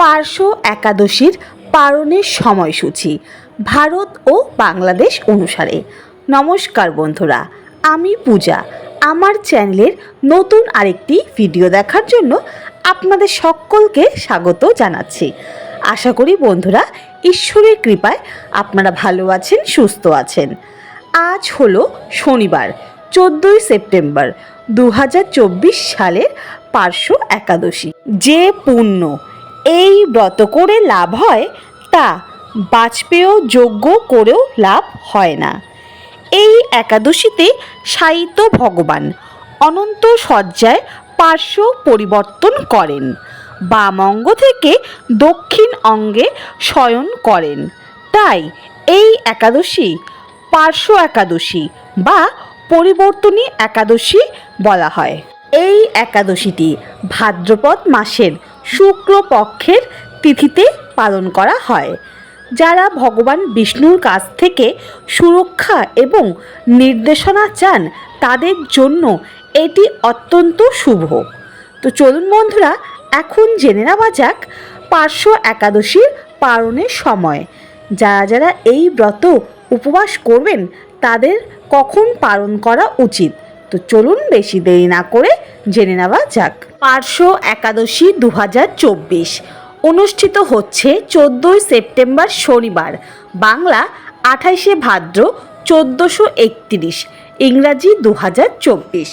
পার্শ্ব একাদশীর পালনের সময়সূচি ভারত ও বাংলাদেশ অনুসারে। নমস্কার বন্ধুরা, আমি পূজা। আমার চ্যানেলের নতুন আরেকটি ভিডিও দেখার জন্য আপনাদের সকলকে স্বাগত জানাচ্ছি। আশা করি বন্ধুরা, ঈশ্বরের কৃপায় আপনারা ভালো আছেন, সুস্থ আছেন। আজ হলো শনিবার, চোদ্দোই সেপ্টেম্বর দু হাজার চব্বিশ সালের পার্শ্ব একাদশী। যে পুণ্য এই ব্রত করে লাভ হয়, তা বাজপেয় যোগ্য করেও লাভ হয় না। এই একাদশীতে সাহিত্য ভগবান অনন্ত শয্যায় পার্শ্ব পরিবর্তন করেন বাম অঙ্গ থেকে দক্ষিণ অঙ্গে শয়ন করেন। তাই এই একাদশী পার্শ্ব একাদশী বা পরিবর্তনী একাদশী বলা হয়। এই একাদশীটি ভাদ্রপদ মাসের শুক্লপক্ষের তিথিতে পালন করা হয়, যারা ভগবান বিষ্ণুর কাছ থেকে সুরক্ষা এবং নির্দেশনা চান তাদের জন্য এটি অত্যন্ত শুভ। তো চলুন বন্ধুরা, এখন জেনে নেওয়া যাক পার্শ্ব একাদশীর পালনের সময়। যারা যারা এই ব্রত উপবাস করবেন, তাদের কখন পালন করা উচিত? তো চলুন বেশি দেরি না করে জেনে নেওয়া যাক। পার্শ্ব একাদশী দু হাজার চব্বিশ। অনুষ্ঠিত হচ্ছে চোদ্দোই সেপ্টেম্বর শনিবার। বাংলা আঠাইশে ভাদ্র চোদ্দোশো একত্রিশ, ইংরাজি দু হাজার চব্বিশ।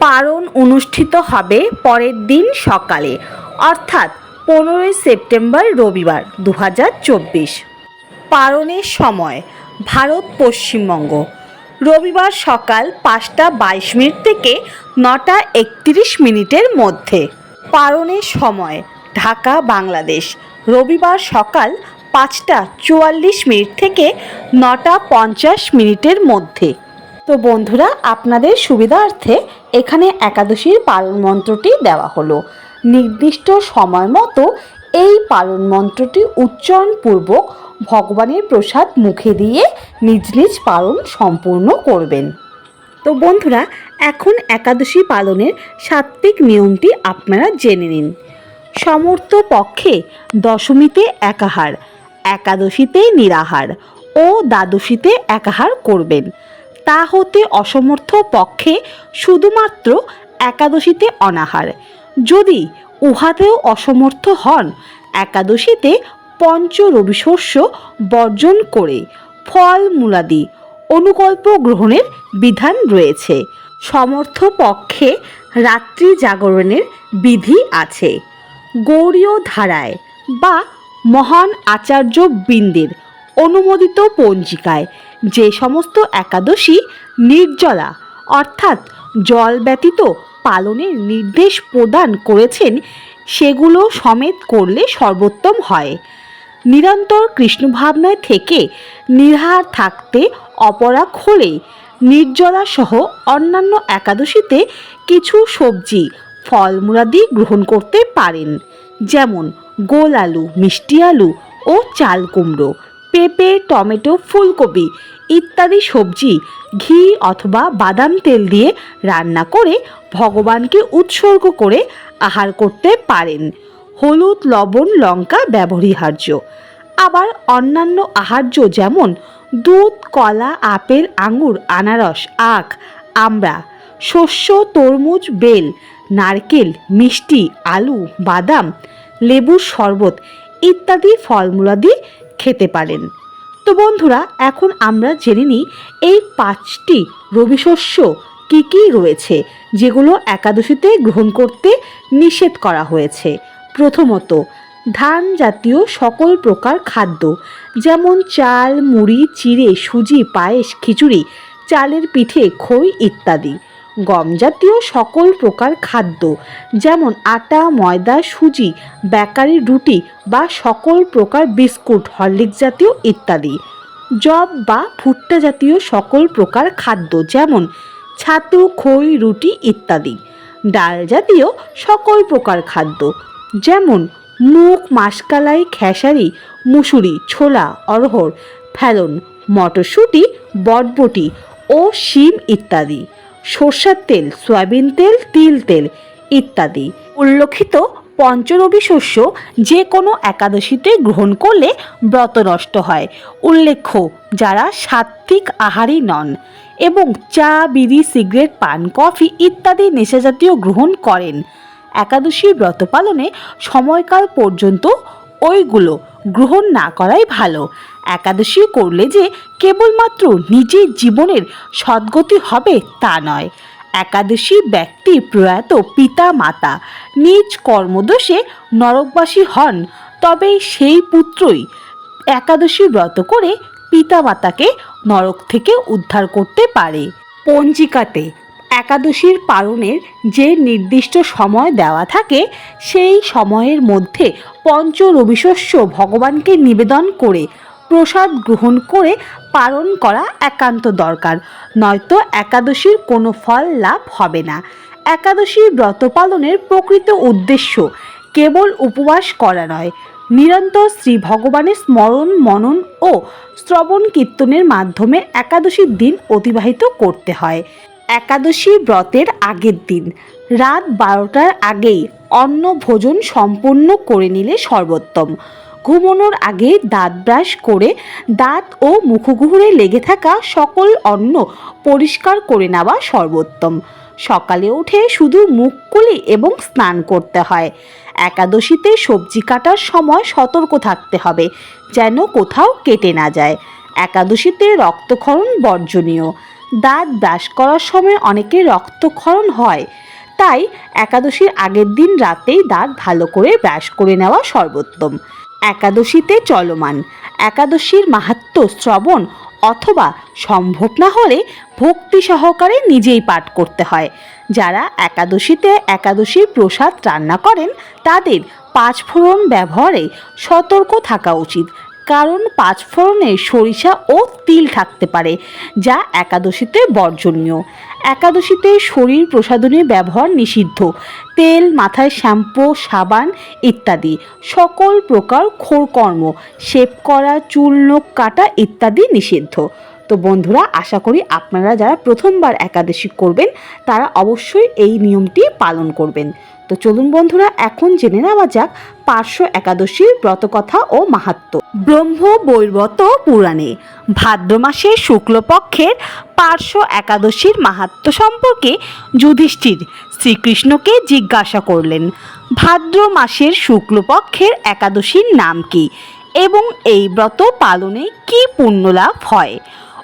পারণ অনুষ্ঠিত হবে পরের দিন সকালে, অর্থাৎ পনেরোই সেপ্টেম্বর রবিবার দু পারণের সময়, ভারত পশ্চিমবঙ্গ। রবিবার সকাল পাঁচটা বাইশ মিনিট থেকে নটা একত্রিশ মিনিটের মধ্যে। পারণের সময়, ঢাকা, বাংলাদেশ। রবিবার সকাল পাঁচটা চুয়াল্লিশ মিনিট থেকে নটা পঞ্চাশ মিনিটের মধ্যে। তো বন্ধুরা, আপনাদের সুবিধার্থে এখানে একাদশীর পালন মন্ত্রটি দেওয়া হলো। নির্দিষ্ট সময় মতো এই পালন মন্ত্রটি উচ্চারণপূর্বক ভগবানের প্রসাদ মুখে দিয়ে নিজ নিজ পালন সম্পূর্ণ করবেন। তো বন্ধুরা, এখন একাদশী পালনের সাত্ত্বিক নিয়মটি আপনারা জেনে নিন। সমর্থ পক্ষে দশমীতে একাহার, একাদশীতে নিরাহার ও দ্বাদশীতে একাহার করবেন। তা হতে অসমর্থ পক্ষে শুধুমাত্র একাদশীতে অনাহার। যদি উহাতেও অসমর্থ হন, একাদশীতে পঞ্চ রবিশস্য বর্জন করে ফল মূলাদি অনুকল্প গ্রহণের বিধান রয়েছে। সমর্থ পক্ষে রাত্রি জাগরণের বিধি আছে। গৌরীয় ধারায় বা মহান আচার্য বৃন্দের অনুমোদিত পঞ্জিকায় যে সমস্ত একাদশী নির্জলা অর্থাৎ জল ব্যতীত পালনের নির্দেশ প্রদান করেছেন, সেগুলো সমেত করলে সর্বোত্তম হয়। নিরন্তর কৃষ্ণভাবনায় থেকে নির্হার থাকতে অপরাগ হলে নির্জলা সহ অন্যান্য একাদশীতে কিছু সবজি, ফলমূলাদি গ্রহণ করতে পারেন। যেমন গোল আলু, মিষ্টি আলু ও চাল কুমড়ো, পেঁপে, টমেটো, ফুলকপি ইত্যাদি সবজি, ঘি অথবা বাদাম তেল দিয়ে রান্না করে ভগবানকে উৎসর্গ করে আহার করতে পারেন। হলুদ, লবণ, লঙ্কা ব্যবহার্য আবার অন্যান্য আহার্য যেমন দুধ, কলা, আপেল আঙুর আনারস, আখ আমড়া শস্য, তরমুজ, বেল, নারকেল, মিষ্টি, আলু, বাদাম, লেবুর শরবত ইত্যাদি ফলমূলাদি খেতে পারেন। তো বন্ধুরা, এখন আমরা জেনে নিই এই পাঁচটি রবিশস্য কী কী রয়েছে, যেগুলো একাদশীতে গ্রহণ করতে নিষেধ করা হয়েছে। প্রথমত, ধান জাতীয় সকল প্রকার খাদ্য, যেমন চাল, মুড়ি, চিড়ে, সুজি, পায়েস, খিচুড়ি, চালের পিঠে খই ইত্যাদি। গম জাতীয় সকল প্রকার খাদ্য, যেমন আটা, ময়দা, সুজি, বেকারি রুটি বা সকল প্রকার বিস্কুট, হরলিক্স জাতীয় ইত্যাদি। জব বা ভুট্টা জাতীয় সকল প্রকার খাদ্য, যেমন ছাতু, খই, রুটি ইত্যাদি। ডাল জাতীয় সকল প্রকার খাদ্য যেমন মুগ মাসকালাই, খেসারি, মুসুরি, ছোলা অরহর ফেলন, মটরশুঁটি, বটবটি ও শিম ইত্যাদি। সর্ষের তেল, সয়াবিন তেল, তিল তেল ইত্যাদি। উল্লেখিত পঞ্চরবি শস্য যে কোনো একাদশীতে গ্রহণ করলে ব্রত নষ্ট হয়। উল্লেখ্য, যারা সাত্ত্বিক আহারই নন এবং চা, বিড়ি, সিগারেট, পান, কফি ইত্যাদি নেশাজাতীয় গ্রহণ করেন একাদশীর ব্রত পালনে সময়কাল পর্যন্ত ওইগুলো গ্রহণ না করাই ভালো। একাদশী করলে যে কেবলমাত্র নিজের জীবনের সদ্গতি হবে তা নয়। একাদশী ব্যক্তি প্রয়াত পিতা মাতা নিজ কর্মদোষে নরকবাসী হন, তবে সেই পুত্রই একাদশী ব্রত করে পিতা মাতাকে নরক থেকে উদ্ধার করতে পারে। পঞ্জিকাতে একাদশীর পালনের যে নির্দিষ্ট সময় দেওয়া থাকে, সেই সময়ের মধ্যে পঞ্চ রবিশস্য ভগবানকে নিবেদন করে, প্রসাদ গ্রহণ করে পালন করা একান্ত দরকার। নয়তো একাদশীর কোনো ফল লাভ হবে না। একাদশীর ব্রত পালনের প্রকৃত উদ্দেশ্য কেবল উপবাস করা নয়, নিরন্তর শ্রী ভগবানের স্মরণ, মনন ও শ্রবণ কীর্তনের মাধ্যমে একাদশীর দিন অতিবাহিত করতে হয়। একাদশী ব্রতের আগের দিন। রাত বারোটার আগেই অন্ন ভোজন সম্পূর্ণ করে নিলে সর্বোত্তম। ঘুমানোর আগে দাঁত ব্রাশ করে দাঁত ও মুখগুহরে লেগে থাকা সকল অন্ন পরিষ্কার করে নেওয়া সর্বোত্তম। সকালে উঠে শুধু মুখ কুলি এবং স্নান করতে হয়। একাদশীতে সবজি কাটার সময় সতর্ক থাকতে হবে, যেন কোথাও কেটে না যায়। একাদশীতে রক্তক্ষরণ বর্জনীয়। দাঁত ব্রাশ করার সময় অনেকের রক্তক্ষরণ হয়। তাই একাদশীর আগের দিন রাতেই দাঁত ভালো করে ব্রাশ করে নেওয়া সর্বোত্তম। একাদশীতে চলমান। একাদশীর মাহাত্ম শ্রবণ অথবা সম্ভব না হলে ভক্তি সহকারে নিজেই পাঠ করতে হয়। যারা একাদশীতে একাদশীর প্রসাদ রান্না করেন, তাদের পাঁচফোড়ন ব্যবহারে সতর্ক থাকা উচিত। কারণ পাঁচফোড়নে সরিষা ও তিল থাকতে পারে, যা একাদশীতে বর্জনীয়। একাদশীতে শরীর প্রসাধনের ব্যবহার নিষিদ্ধ। তেল, মাথায় শ্যাম্পু, সাবান ইত্যাদি সকল প্রকার খোরকর্ম, শেপ করা, চুল, নখ কাটা ইত্যাদি নিষিদ্ধ। তো বন্ধুরা, আশা করি আপনারা যারা প্রথমবার একাদশী করবেন, তারা অবশ্যই এই নিয়মটি পালন করবেন। তো চলুন বন্ধুরা, এখন জেনে নেওয়া যাক পার্শ্ব একাদশীর ব্রতকথা ও মাহাত্ম। ব্রহ্ম বৈবত পুরাণে ভাদ্র মাসের শুক্লপক্ষের পার্শ্ব একাদশীর মাহাত্ম সম্পর্কে যুধিষ্ঠির শ্রীকৃষ্ণকে জিজ্ঞাসা করলেন, ভাদ্র মাসের শুক্লপক্ষের একাদশীর নাম কি? এবং এই ব্রত পালনে কি পুণ্যলাভ হয়?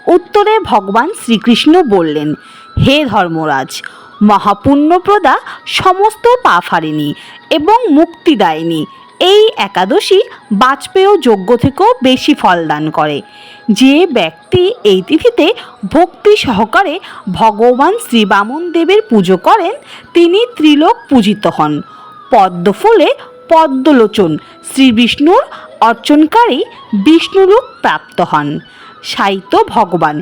উত্তরে ভগবান শ্রীকৃষ্ণ বললেন, হে ধর্মরাজ, মহাপুণ্যপ্রদা সমস্ত পাফারিণী এবং মুক্তিদায়িনী। এই একাদশী বাজপেয় যজ্ঞ থেকেও বেশি ফলদান করে। যে ব্যক্তি এই তিথিতে ভক্তি সহকারে ভগবান শ্রী বামন দেবের পুজো করেন, তিনি ত্রিলোক পূজিত হন। পদ্মফুলে পদ্মলোচন শ্রী বিষ্ণুর অর্চনকারী বিষ্ণুরূপ প্রাপ্ত হন। সাহিত্য ভগবান।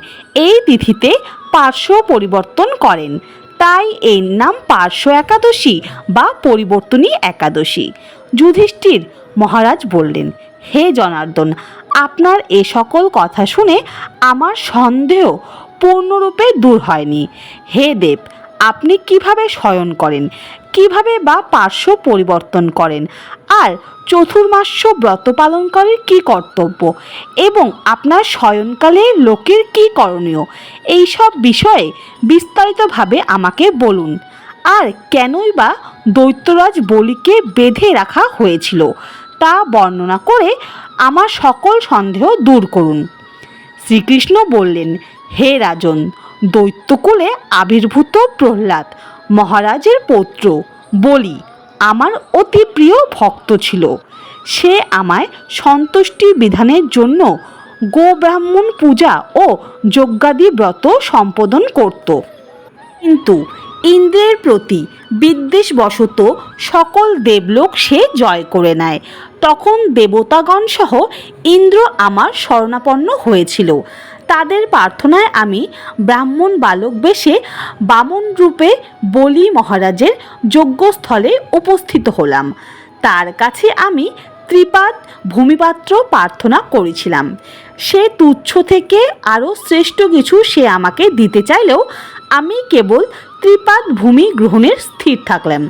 এই তিথিতে পার্শ্ব পরিবর্তন করেন। তাই এর নাম পার্শ্ব একাদশী বা পরিবর্তনী একাদশী। যুধিষ্ঠির মহারাজ বললেন, হে জনার্দন, আপনার এ সকল কথা শুনে আমার সন্দেহ পূর্ণরূপে দূর হয়নি। হে দেব, আপনি কীভাবে শয়ন করেন? কীভাবে বা পার্শ্ব পরিবর্তন করেন? আর চতুর্মাস্য ব্রত পালনকারীর কী কর্তব্য এবং আপনার শয়নকালে লোকের কী করণীয়? এই সব বিষয়ে বিস্তারিতভাবে আমাকে বলুন। আর কেনই বা দৈত্যরাজ বলিকে বেঁধে রাখা হয়েছিল তা বর্ণনা করে আমার সকল সন্দেহ দূর করুন। শ্রীকৃষ্ণ বললেন, হে রাজন, দৈত্যকুলে আবির্ভূত প্রহ্লাদ, মহারাজের পৌত্র, বলি আমার অতি প্রিয় ভক্ত ছিল। সে আমায় সন্তুষ্টি বিধানের জন্য গোব্রাহ্মণ পূজা ও যজ্ঞাদি ব্রত সম্পাদন করত। কিন্তু ইন্দ্রের প্রতি বিদ্বেষবশত সকল দেবলোক সে জয় করে নেয়। তখন দেবতাগণ সহ ইন্দ্র আমার শরণাপন্ন হয়েছিল। তাদের প্রার্থনায় আমি ব্রাহ্মণ বালক বেশে বামন রূপে বলি মহারাজের যজ্ঞস্থলে উপস্থিত হলাম। তার কাছে আমি ত্রিপাদ ভূমিপাত্র প্রার্থনা করেছিলাম। সে তুচ্ছ থেকে আরও শ্রেষ্ঠ কিছু সে আমাকে দিতে চাইলেও আমি কেবল ত্রিপাদ ভূমি গ্রহণের স্থির থাকলাম।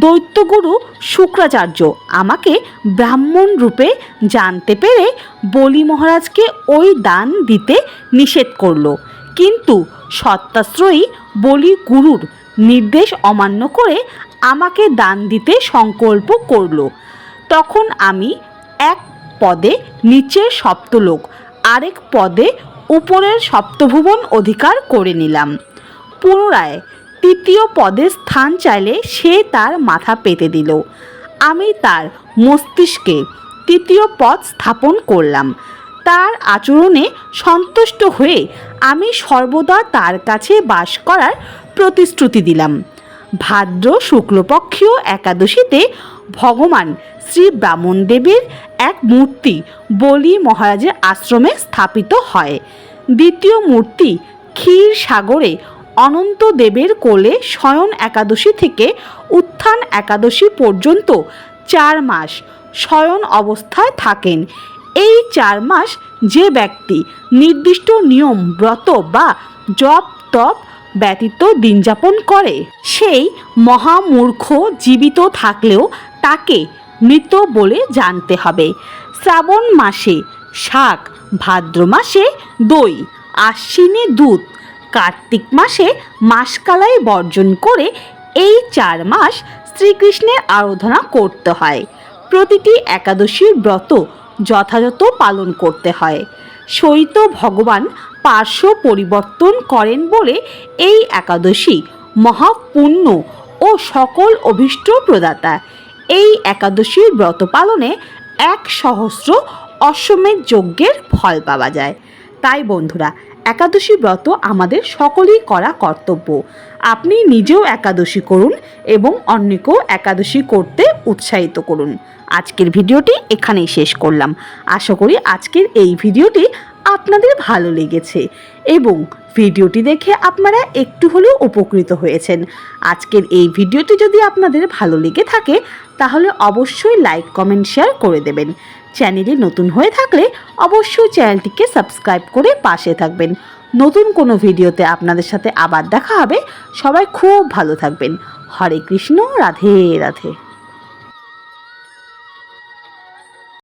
দৈত্যগুরু শুক্রাচার্য আমাকে ব্রাহ্মণ রূপে জানতে পেরে বলি মহারাজকে ওই দান দিতে নিষেধ করল। কিন্তু সত্যাশ্রয়ী বলি গুরুর নির্দেশ অমান্য করে আমাকে দান দিতে সংকল্প করল। তখন আমি এক পদে নিচের সপ্তলোক, আরেক পদে উপরের সপ্তভুবন অধিকার করে নিলাম। পুনরায় তৃতীয় পদে স্থান চাইলে সে তার মাথা পেতে দিল। আমি তার মস্তিষ্কে তৃতীয় পদ স্থাপন করলাম। তার আচরণে সন্তুষ্ট হয়ে আমি সর্বদা তার কাছে বাস করার প্রতিশ্রুতি দিলাম। ভাদ্র শুক্লপক্ষীয় একাদশীতে ভগবান শ্রী ব্রাহ্মণদেবের এক মূর্তি বলি মহারাজের আশ্রমে স্থাপিত হয়। দ্বিতীয় মূর্তি ক্ষীর সাগরে অনন্ত দেবের কোলে শয়ন একাদশী থেকে উত্থান একাদশী পর্যন্ত চার মাস শয়ন অবস্থায় থাকেন। এই চার মাস যে ব্যক্তি নির্দিষ্ট নিয়ম, ব্রত বা জপ তপ ব্যতীত দিনযাপন করে, সেই মহামূর্খ জীবিত থাকলেও তাকে মৃত বলে জানতে হবে। শ্রাবণ মাসে শাক, ভাদ্র মাসে দই, আশ্বিনে দুধ কার্তিক মাসে মাসকালাই বর্জন করে এই চার মাস শ্রীকৃষ্ণের আরাধনা করতে হয়। প্রতিটি একাদশীর ব্রত যথাযথ পালন করতে হয়। শৈত ভগবান পার্শ্ব পরিবর্তন করেন বলে এই একাদশী মহাপুণ্য ও সকল অভীষ্ট প্রদাতা। এই একাদশীর ব্রত পালনে এক সহস্র অশ্বমেধ যজ্ঞের ফল পাওয়া যায়। তাই বন্ধুরা একাদশী ব্রত আমাদের সকলেই করা কর্তব্য। আপনি নিজেও একাদশী করুন এবং অন্যকেও একাদশী করতে উৎসাহিত করুন। আজকের ভিডিওটি এখানেই শেষ করলাম। আশা করি আজকের এই ভিডিওটি আপনাদের ভালো লেগেছে এবং ভিডিওটি দেখে আপনারা একটু হলেও উপকৃত হয়েছেন। আজকের এই ভিডিওটি যদি আপনাদের ভালো লেগে থাকে, তাহলে অবশ্যই লাইক, কমেন্ট, শেয়ার করে দেবেন। চ্যানেলে নতুন হয়ে থাকলে অবশ্যই চ্যানেলটিকে সাবস্ক্রাইব করে পাশে থাকবেন। নতুন কোনো ভিডিওতে আপনাদের সাথে আবার দেখা হবে। সবাই খুব ভালো থাকবেন। হরে কৃষ্ণ, রাধে রাধে।